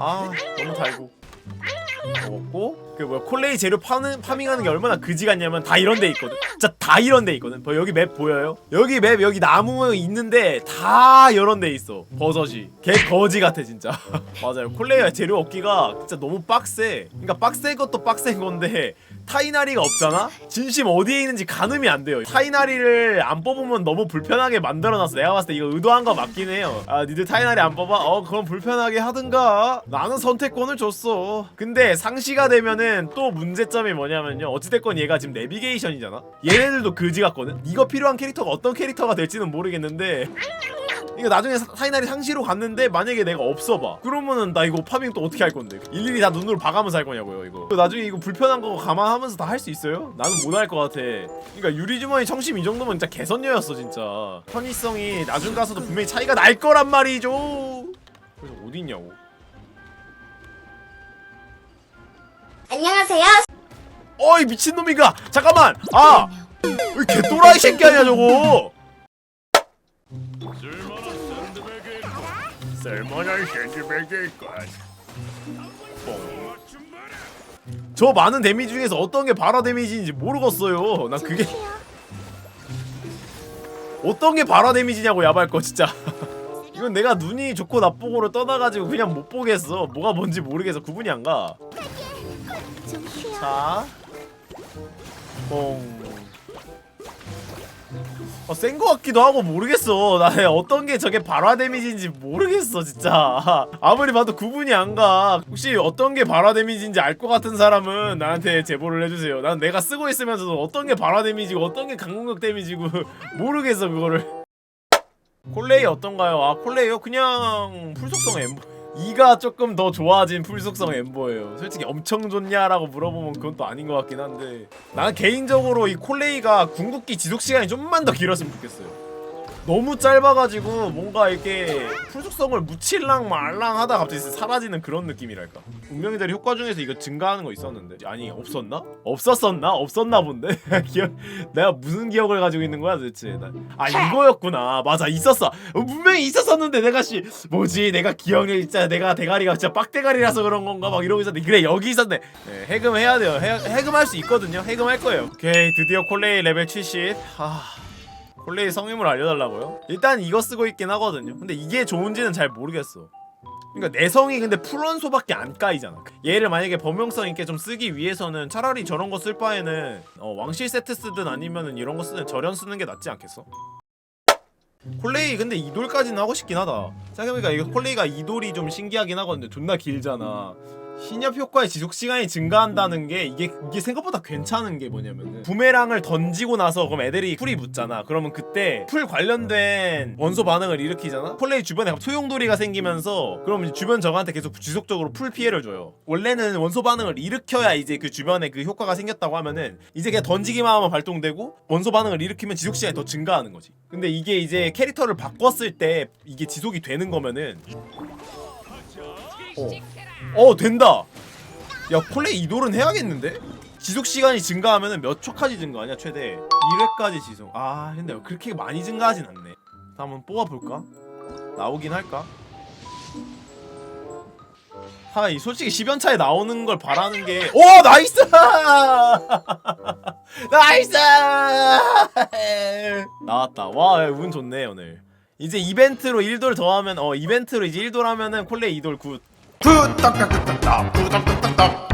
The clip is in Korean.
아 너무 달고. 먹었고 그 뭐야 콜레이 재료 파는 파밍하는 게 얼마나 그지 같냐면 다 이런 데 있거든. 진짜 다 이런 데 있거든. 뭐 여기 맵 보여요? 여기 맵 여기 나무 있는데 다 이런 데 있어. 버섯이. 개 거지 같아 진짜. 맞아요. 콜레이 재료 얻기가 진짜 너무 빡세. 그러니까 빡센 것도 빡센 건데 타이나리가 없잖아? 진심 어디에 있는지 가늠이 안 돼요. 타이나리를 안 뽑으면 너무 불편하게 만들어놨어. 내가 봤을 때 이거 의도한 거 맞긴 해요. 아, 니들 타이나리 안 뽑아? 어, 그럼 불편하게 하든가. 나는 선택권을 줬어. 근데 상시가 되면은 또 문제점이 뭐냐면요. 어찌됐건 얘가 지금 내비게이션이잖아? 얘네들도 그지 같거든? 이거 필요한 캐릭터가 어떤 캐릭터가 될지는 모르겠는데. 이거 나중에 사- 타이나리 상시로 갔는데 만약에 내가 없어 봐. 그러면은 나 이거 파밍 또 어떻게 할 건데? 일일이 다 눈으로 봐가면서 할 거냐고요 이거. 나중에 이거 불편한 거 감안하면서 다 할 수 있어요? 나는 못 할 것 같아. 그러니까 유리주머니 청심 이 정도면 진짜 개선녀였어 진짜. 편의성이 나중 가서도 분명히 차이가 날 거란 말이죠. 그래서 어디 있냐고. 안녕하세요. 어이 미친놈인가. 잠깐만. 아! 왜 개또라이 새끼 아니야 저거 쓸만한 것저 많은 데미지 중에서 어떤 게 바라 데미지인지 모르겠어요. 난 그게 어떤 게 바라 데미지냐고 야발 거 진짜. 이건 내가 눈이 좋고 나쁘고를 떠나가지고 그냥 못 보겠어. 뭐가 뭔지 모르겠어. 구분이 안 가. 자, 뽕. 어, 센거 같기도 하고 모르겠어. 나 어떤 게 저게 발화 데미지인지 모르겠어, 진짜. 아무리 봐도 구분이 안 가. 혹시 어떤 게 발화 데미지인지 알 것 같은 사람은 나한테 제보를 해주세요. 난 내가 쓰고 있으면서도 어떤 게 발화 데미지고 어떤 게 강공격 데미지고 모르겠어, 그거를. 콜레이 어떤가요? 아, 콜레이요? 그냥 풀속성 엠버. 이가 조금 더 좋아진 풀속성 엠버예요. 솔직히 엄청 좋냐라고 물어보면 그건 또 아닌 것 같긴 한데 나는 개인적으로 이 콜레이가 궁극기 지속 시간이 좀만 더 길었으면 좋겠어요. 너무 짧아가지고 뭔가 이렇게 풀속성을 묻힐랑 말랑 하다 갑자기 사라지는 그런 느낌이랄까. 운명의 대리 효과 중에서 이거 증가하는 거 있었는데 아니 없었나? 없었었나? 없었나 본데 기억 내가 무슨 기억을 가지고 있는 거야 도대체? 나- 아 이거였구나. 맞아 있었어. 어, 분명히 있었었는데 내가 씨 뭐지? 내가 기억력 진짜 내가 대가리가 진짜 빡대가리라서 그런 건가 막 이러고 있었는데 그래 여기 있었네. 네, 해금해야 돼요. 해, 해금할 수 있거든요. 해금할 거예요. 오케이 드디어 콜레이 레벨 70. 아. 콜레이 성임을 알려달라고요? 일단 이거 쓰고 있긴 하거든요. 근데 이게 좋은지는 잘 모르겠어. 그러니까 내성이 근데 풀원소밖에 안 까이잖아. 얘를 만약에 범용성 있게 좀 쓰기 위해서는 차라리 저런 거 쓸 바에는 어, 왕실 세트 쓰든 아니면은 이런 거 쓰든 절연 쓰는 게 낫지 않겠어? 콜레이 근데 이돌까지는 하고 싶긴 하다. 생각해보니까 이거 콜레이가 이돌이 좀 신기하긴 하거든요. 존나 길잖아. 신협 효과의 지속 시간이 증가한다는 게 이게 이게 생각보다 괜찮은 게 뭐냐면은 부메랑을 던지고 나서 그럼 애들이 풀이 붙잖아. 그러면 그때 풀 관련된 원소 반응을 일으키잖아. 콜레이 주변에 소용돌이가 생기면서 그럼 주변 적한테 계속 지속적으로 풀 피해를 줘요. 원래는 원소 반응을 일으켜야 이제 그 주변에 그 효과가 생겼다고 하면은 이제 그냥 던지기만 하면 발동되고 원소 반응을 일으키면 지속 시간이 더 증가하는 거지. 근데 이게 이제 캐릭터를 바꿨을 때 이게 지속이 되는 거면은 어. 어 된다. 야 콜레이 이돌은 해야겠는데? 지속 시간이 증가하면은 몇 초까지 증가하냐 최대 1회까지 지속. 아 근데 그렇게 많이 증가하진 않네. 한번 뽑아볼까? 나오긴 할까? 하 이 솔직히 10연차에 나오는 걸 바라는 게 오 나이스 나이스 나왔다 와운 좋네 오늘 이제 이벤트로 1돌 더하면 어 이벤트로 이제 1돌 하면은 콜레이 2돌 굿 구독 구독